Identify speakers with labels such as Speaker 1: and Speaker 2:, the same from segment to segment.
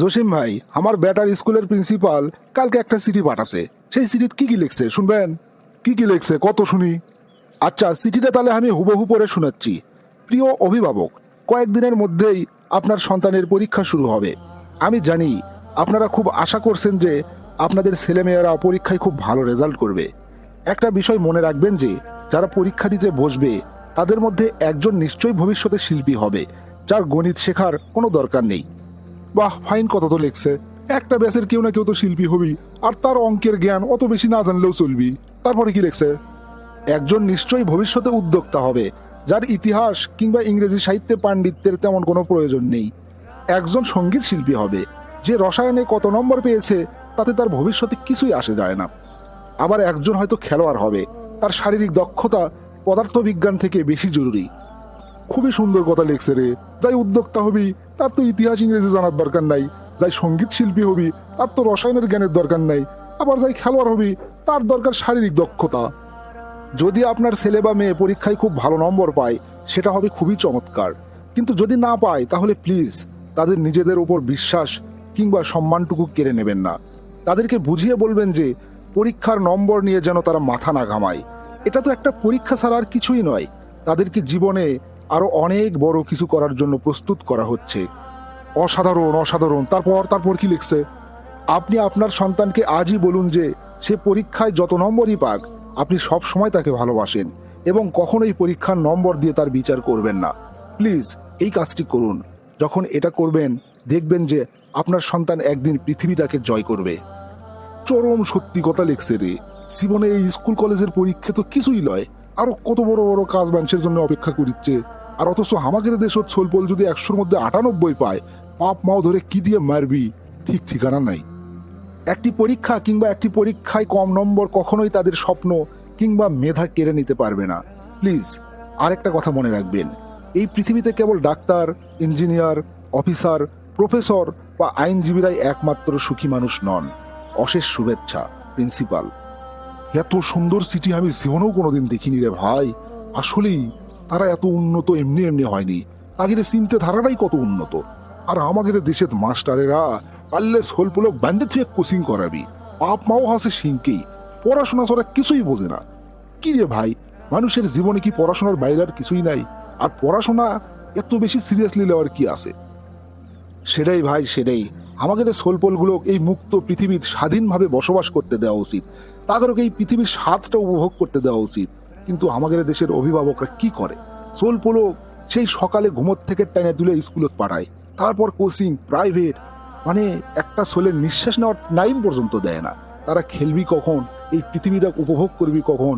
Speaker 1: জসিম ভাই, আমার ব্যাটার স্কুলের প্রিন্সিপাল কালকে একটা চিঠি পাঠাছে। সেই চিঠিত কি কি লিখছে শুনবেন? কি কি লিখছে, কত শুনি? আচ্ছা চিঠিটা তাহলে আমি হুবহু পড়ে শোনাচ্ছি। প্রিয় অভিভাবক, কয়েকদিনের মধ্যেই আপনার সন্তানের পরীক্ষা শুরু হবে। আমি জানি আপনারা খুব আশা করছেন যে আপনাদের ছেলেমেয়েরা পরীক্ষায় খুব ভালো রেজাল্ট করবে। একটা বিষয় মনে রাখবেন যে, যারা পরীক্ষা দিতে বসবে, তাদের মধ্যে একজন নিশ্চয়ই ভবিষ্যতে শিল্পী হবে, যার গণিত শেখার কোনো দরকার নেই। বাহ, ফাইন কত তো লেখছে। একটা ব্যাচের কেউ না কেউ তো শিল্পী হবি আর তার অঙ্কের জ্ঞান অত বেশি না জানলেও চলবি। তারপরে কি লেখছে? একজন নিশ্চয়ই ভবিষ্যতে উদ্যোক্তা হবে, যার ইতিহাস কিংবা ইংরেজি সাহিত্যে পাণ্ডিত্যের তেমন কোনো প্রয়োজন নেই। একজন সংগীত শিল্পী হবে, যে রসায়নে কত নম্বর পেয়েছে, তাতে তার ভবিষ্যতে কিছুই আসে যায় না। আবার একজন হয়তো খেলোয়াড় হবে, তার শারীরিক দক্ষতা, পদার্থবিজ্ঞান থেকে বেশি জরুরি। খুবই সুন্দর কথা লিখছে রে। যাই উদ্যোক্তা হবি, তার তো ইতিহাস ইংরেজি জানার দরকার নাই। যাই সংগীত শিল্পী হবি, তার তো রসায়নের জ্ঞানের দরকার নাই। আবার যাই খেলোয়াড় হবি, তার দরকার শারীরিক দক্ষতা। যদি আপনার ছেলে বা মেয়ে পরীক্ষায় খুব ভালো নম্বর পায়, সেটা হবে খুবই চমৎকার। কিন্তু যদি না পায়, তাহলে প্লিজ, তাদের নিজেদের উপর বিশ্বাস কিংবা সম্মানটুকু কেড়ে নেবেন না। তাদেরকে বুঝিয়ে বলবেন যে, পরীক্ষার নম্বর নিয়ে যেন তারা মাথা না ঘামায়। এটা তো একটা পরীক্ষা ছাড়া আর কিছুই নয়। তাদেরকে জীবনে আরও অনেক বড় কিছু করার জন্য প্রস্তুত করা হচ্ছে। অসাধারণ অসাধারণ। তারপর তারপর কি লিখছে? আপনি আপনার সন্তানকে আজই বলুন যে, সে পরীক্ষায় যত নম্বরই পাক, আপনি সব সময় তাকে ভালোবাসেন এবং কখনোই পরীক্ষার নম্বর দিয়ে তার বিচার করবেন না। প্লিজ, এই কাজটি করুন। যখন এটা করবেন, দেখবেন যে আপনার সন্তান একদিন পৃথিবীটাকে জয় করবে। চরম সত্যি কথা লিখছে রে। জীবনে এই স্কুল কলেজের পরীক্ষা তো কিছুই লয়। আরও কত বড় বড় কাজ মানুষের জন্য অপেক্ষা করিচ্ছে আর অথচ আমাদের দেশত ছোলপোল যদি একশোর মধ্যে আটানব্বই পায়, পাপ মাও ধরে কি দিয়ে মারবি? ঠিক ঠিকানা নাই। একটি পরীক্ষা কিংবা একটি পরীক্ষায় কম নম্বর কখনোই তাদের স্বপ্ন কিংবা মেধা কেড়ে নিতে পারবে না। প্লিজ, আরেকটা কথা মনে রাখবেন। এই পৃথিবীতে কেবল ডাক্তার, ইঞ্জিনিয়ার, অফিসার, প্রফেসর বা আইনজীবীরাই একমাত্র সুখী মানুষ নন। অশেষ শুভেচ্ছা, প্রিন্সিপাল। এত সুন্দর সিটি আমি জীবনেও কোনোদিন দেখিনি রে ভাই। আসলেই তারা এত উন্নত এমনি এমনি হয়নি। তাদের চিন্তা ধারাটাই কত উন্নত। আর আমাদের দেশের মাস্টারেরা পারলে সোলপুলক বান্ধে থেকে কোচিং করাবি। বাপ মাও হাসে সিংকেই পড়াশোনা ছাড়া কিছুই বোঝে না। কি রে ভাই, মানুষের জীবনে কি পড়াশোনার বাইরে আর কিছুই নাই? আর পড়াশোনা এত বেশি সিরিয়াসলি নেওয়ার কি আছে? সেটাই ভাই, সেটাই। আমাদের সোলপোলগুলো এই মুক্ত পৃথিবীর স্বাধীনভাবে বসবাস করতে দেওয়া উচিত। তাদেরকে এই পৃথিবীর স্বাদটা উপভোগ করতে দেওয়া উচিত। কিন্তু আমাদের দেশের অভিভাবকরা কি করে? সোলপোলো সেই সকালে ঘুমোর থেকে টেনে তুলে স্কুলে পাঠায়। তারপর কোচিং, প্রাইভেট মানে একটা সোলের নিঃশ্বাস নেওয়ার টাইম পর্যন্ত দেয় না। তারা খেলবি কখন? এই পৃথিবীটা উপভোগ করবি কখন?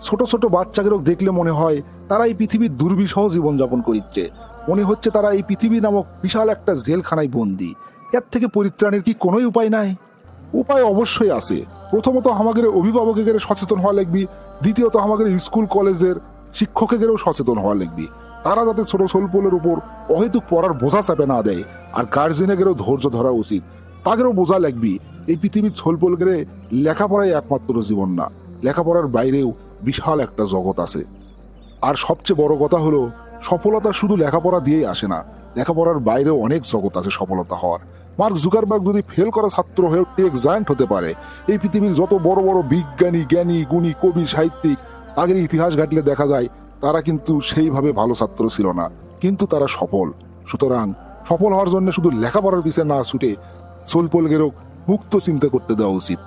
Speaker 1: ছোট ছোট বাচ্চাদেরও দেখলে মনে হয় তারা এই পৃথিবীর দুর্বিষহ জীবনযাপন করিচ্ছে মনে হচ্ছে তারা এই পৃথিবী নামক বিশাল একটা জেলখানায় বন্দি। এর থেকে পরিত্রাণের কি কোনোই উপায় নাই? উপায় অবশ্যই আছে। প্রথমত আমাদের অভিভাবকের সচেতন হওয়া লাগবি। দ্বিতীয়ত আমাদের স্কুল কলেজের শিক্ষকেদেরও সচেতন হওয়া লাগবি। তারা যাতে ছোট স্বল্পলের উপর অহেতুক পড়ার বোঝা চাপে না দেয় আর গার্জেনেদেরও ধৈর্য ধরা উচিত। তাদেরও বোঝা লাগবি, এই পৃথিবীর ছলপলকে লেখাপড়াই একমাত্র জীবন না। লেখাপড়ার বাইরেও বিশাল একটা জগৎ আছে। আর সবচেয়ে বড় কথা হলো, সফলতা শুধু লেখাপড়া দিয়েই আসে না। লেখাপড়ার বাইরেও অনেক জগৎ আছে সফলতা হওয়ার। মার্ক জুকারবার্গ যদি ফেল করা ছাত্র হয়ে টেক জায়ান্ট হতে পারে, এই পৃথিবীর যত বড় বড় বিজ্ঞানী, জ্ঞানী, গুণী, কবি, সাহিত্যিক, তাদের ইতিহাস ঘাটলে দেখা যায়, তারা কিন্তু সেইভাবে ভালো ছাত্র ছিল না, কিন্তু তারা সফল। সুতরাং সফল হওয়ার জন্য শুধু লেখাপড়ার পিছনে না ছুটে সোলপোলগেরও মুক্ত চিন্তা করতে দেওয়া উচিত।